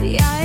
the eye.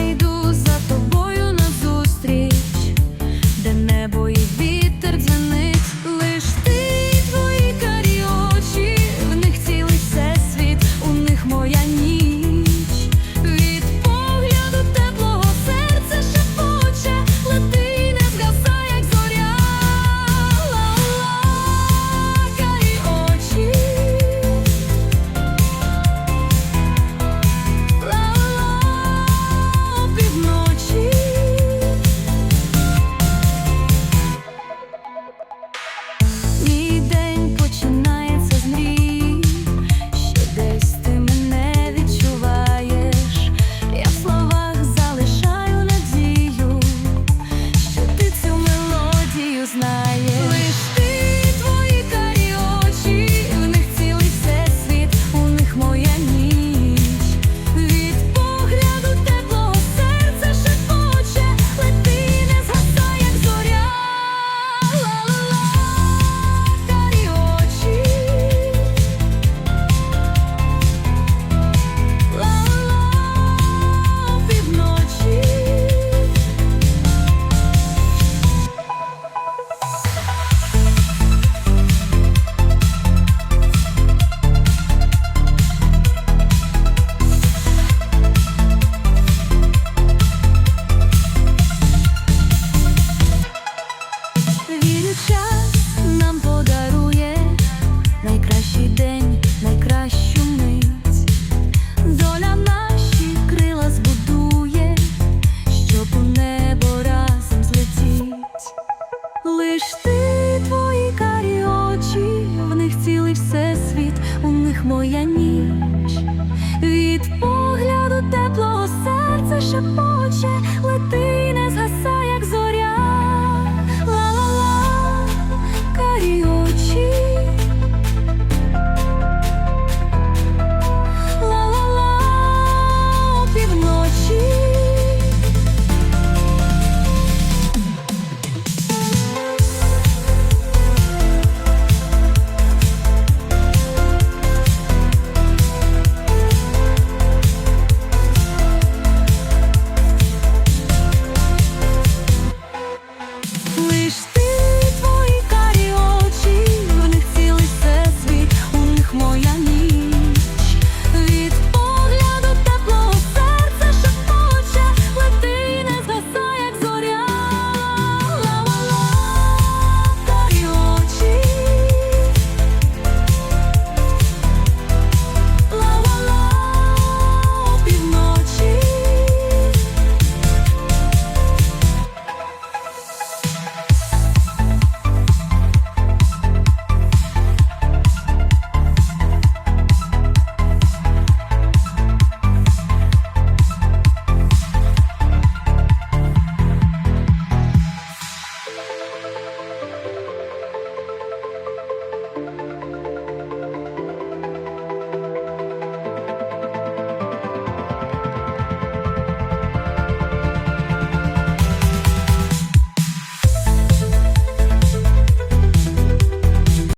моя ніч, від погляду теплого серця шепоче, лети не згасай.